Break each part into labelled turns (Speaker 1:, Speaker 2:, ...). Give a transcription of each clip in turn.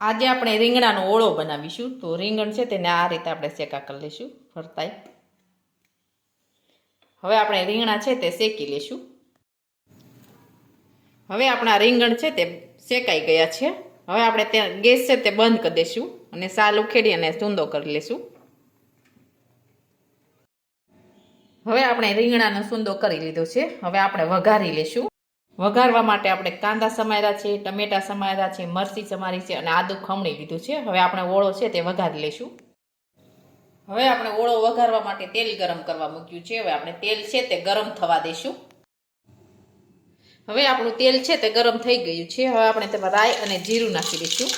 Speaker 1: આજે આપણે રીંગણાનો ઓળો બનાવીશું. તો રીંગણ છે તેને આ રીતે આપણે શેકા કરી લઈશું ફરતાય હવે આપણે રીંગણા છે તે શેકી લઈશું. હવે આપણા રીંગણ છે તે શેકાઈ ગયા છે. હવે આપણે તે ગેસ છે તે બંધ કરી દઈશું અને સાલ ઉખેડી અને ચૂંદો કરી લઈશું. હવે આપણે રીંગણાનો સૂંદો કરી લીધો છે. હવે આપણે વઘારી લઈશું. વઘારવા માટે આપણે કાંદા સમાર્યા છે, ટમેટા સમાર્યા છે, મરચી સમારી છે અને આદુ ખમણી લીધું છે. હવે આપણે ઓળો છે તે વઘારી લઈશું. હવે આપણે ઓળો વઘારવા માટે તેલ ગરમ કરવા મૂક્યું છે. હવે આપણે તેલ છે તે ગરમ થવા દઈશું. હવે આપણું તેલ છે તે ગરમ થઈ ગયું છે. હવે આપણે તેમાં રાઈ અને જીરું નાખી દઈશું.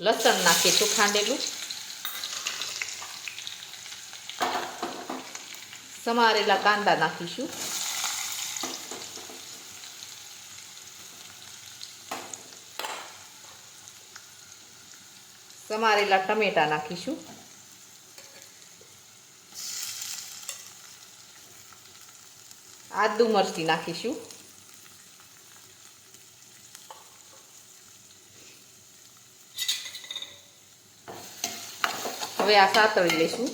Speaker 1: લસણ નાખીશું ખાંડેલું. સમારેલા કાંદા નાખીશું. સમારેલા ટમેટા નાખીશું. આદુ મરચી નાખીશું. હવે આ સાતળી લઈશું.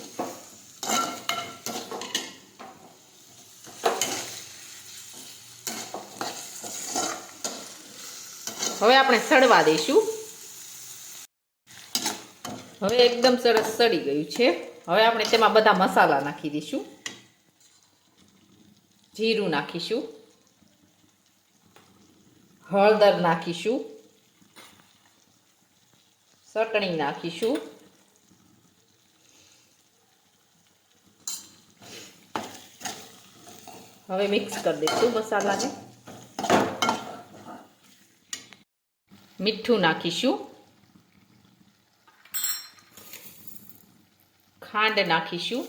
Speaker 1: હવે આપણે સડવા દઈશું. હવે એકદમ સરસ સડી ગયું છે. હવે આપણે તેમાં બધા મસાલા નાખી દઈશું. જીરું નાખીશું. હળદર નાખીશું. ચટણી નાખીશું. હવે મિક્સ કરી દઈશું મસાલાને. મીઠું નાખીશું. ખાંડ નાખીશું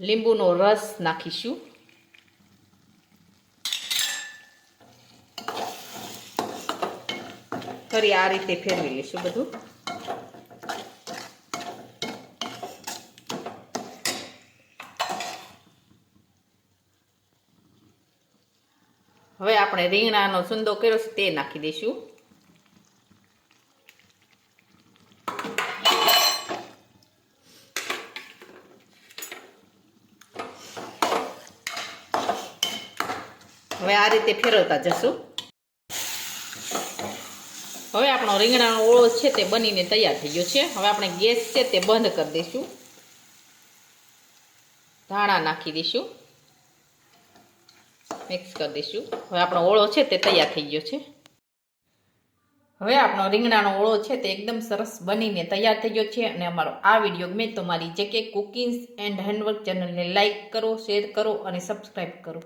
Speaker 1: લીંબુનો રસ નાખીશું. ફરી આ રીતે ફેરવી લઈશું બધું. હવે આપણે રીંગણાનો સુંદો કર્યો છે તે નાખી દઈશું. હવે આ રીતે ફેરવતા જશું. હવે આપણો રીંગણાનો ઓળો છે તે બનીને તૈયાર થઈ ગયો છે. હવે આપણે ગેસ છે તે બંધ કરી દઈશું. ધાણા નાખી દઈશું. મિક્સ કરી દઈશું. હવે આપણો ઓળો છે તે તૈયાર થઈ ગયો છે. હવે આપણો રીંગણાનો ઓળો છે તે એકદમ સરસ બનીને તૈયાર થઈ ગયો છે અને અમારો આ વીડિયો ગમે તો મારી જે કે કુકિંગ્સ એન્ડ હેન્ડવર્ક ચેનલને લાઇક કરો, શેર કરો અને સબસ્ક્રાઈબ કરો.